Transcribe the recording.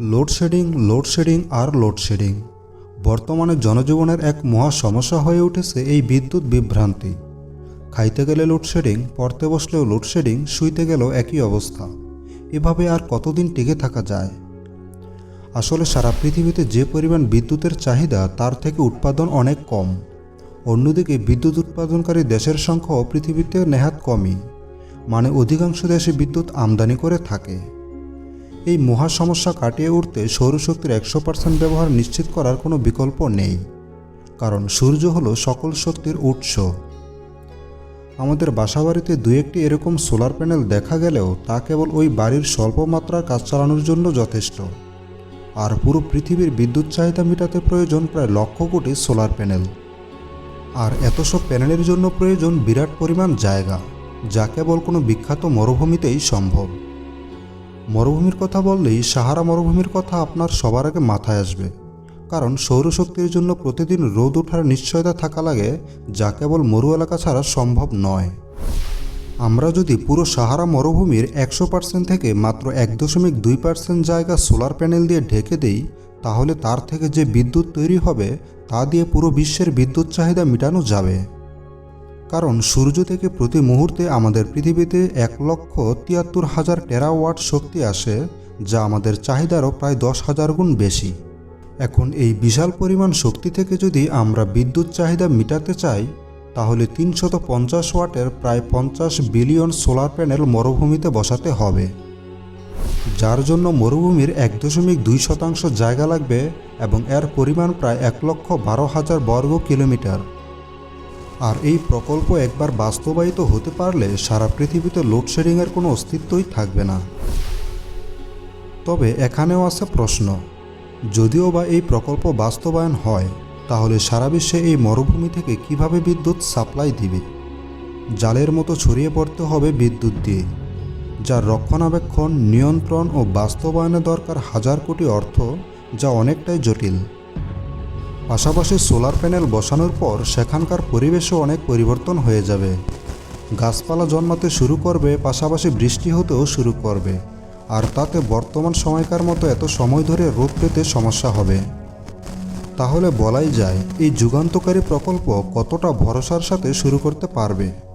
Load shedding load shedding আর load shedding বর্তমানে জনজীবনের এক মহা সমস্যা হয়ে উঠেছে এই বিদ্যুৎ বিভ্রান্তি। খাইতে গেলে লোডশেডিং পড়তে বসলেও লোডশেডিং শুইতে গেলেও একই অবস্থা। এভাবে আর কতদিন টিকে থাকা যায়? আসলে সারা পৃথিবীতে যে পরিমাণ বিদ্যুতের চাহিদা, তার থেকে উৎপাদন অনেক কম। অন্যদিকে বিদ্যুৎ উৎপাদনকারী দেশের সংখ্যাও পৃথিবীতে নেহাত কমই। মানে অধিকাংশ দেশে বিদ্যুৎ আমদানি করে থাকে। এই মহা সমস্যা কাটিয়ে উঠতে সৌরশক্তির একশো পার্সেন্ট ব্যবহার নিশ্চিত করার কোনো বিকল্প নেই, কারণ সূর্য হলো সকল শক্তির উৎস। আমাদের বাসাবাড়িতে দু একটি এরকম সোলার প্যানেল দেখা গেলেও তা কেবল ওই বাড়ির স্বল্প মাত্রার কাজ চালানোর জন্য যথেষ্ট। আর পুরো পৃথিবীর বিদ্যুৎ চাহিদা মেটাতে প্রয়োজন প্রায় লক্ষ কোটি সোলার প্যানেল। আর এত সব প্যানেলের জন্য প্রয়োজন বিরাট পরিমাণ জায়গা, যা কেবল কোনো বিখ্যাত মরুভূমিতেই সম্ভব। মরুভূমির কথা বললেই সাহারা মরুভূমির কথা আপনার সবার আগে মাথায় আসবে। কারণ সৌরশক্তির জন্য প্রতিদিন রোদ ওঠার নিশ্চয়তা থাকা লাগে যা কেবল মরু এলাকা ছাড়া সম্ভব নয়। আমরা যদি পুরো সাহারা মরুভূমির একশো পার্সেন্ট থেকে মাত্র এক দশমিক দুই পার্সেন্ট জায়গা সোলার প্যানেল দিয়ে ঢেকে দেই, তাহলে তার থেকে যে বিদ্যুৎ তৈরি হবে, তা দিয়ে পুরো বিশ্বের বিদ্যুৎ চাহিদা মেটানো যাবে। কারণ সূর্য থেকে প্রতি মুহূর্তে আমাদের পৃথিবীতে এক লক্ষ তিয়াত্তর হাজার টেরাওয়াট শক্তি আসে, যা আমাদের চাহিদারও প্রায় দশ হাজার গুণ বেশি। এখন এই বিশাল পরিমাণ শক্তি থেকে যদি আমরা বিদ্যুৎ চাহিদা মেটাতে চাই, তাহলে তিনশত পঞ্চাশ ওয়াটের প্রায় পঞ্চাশ বিলিয়ন সোলার প্যানেল মরুভূমিতে বসাতে হবে। যার জন্য মরুভূমির এক দশমিক দুই শতাংশ জায়গা লাগবে এবং এর পরিমাণ প্রায় এক লক্ষ বারো হাজার বর্গ কিলোমিটার। আর এই প্রকল্প একবার বাস্তবায়িত হতে পারলে সারা পৃথিবীতে লোডশেডিংয়ের কোনো অস্তিত্বই থাকবে না। তবে এখানেও আছে প্রশ্ন, যদিও বা এই প্রকল্প বাস্তবায়ন হয়, তাহলে সারা বিশ্বে এই মরুভূমি থেকে কীভাবে বিদ্যুৎ সাপ্লাই দিবে? জালের মতো ছড়িয়ে পড়তে হবে বিদ্যুৎ দিয়ে, যার রক্ষণাবেক্ষণ, নিয়ন্ত্রণ ও বাস্তবায়নে দরকার হাজার কোটি অর্থ, যা অনেকটাই জটিল। পাশাপাশি সোলার প্যানেল বসানোর পর সেখানকার পরিবেশও অনেক পরিবর্তন হয়ে যাবে। গাছপালা জন্মাতে শুরু করবে, পাশাপাশি বৃষ্টি হতেও শুরু করবে। আর তাতে বর্তমান সময়কার মতো এত সময় ধরে রোদ পেতে সমস্যা হবে। তাহলে বলাই যায়, এই যুগান্তকারী প্রকল্প কতটা ভরসার সাথে শুরু করতে পারবে?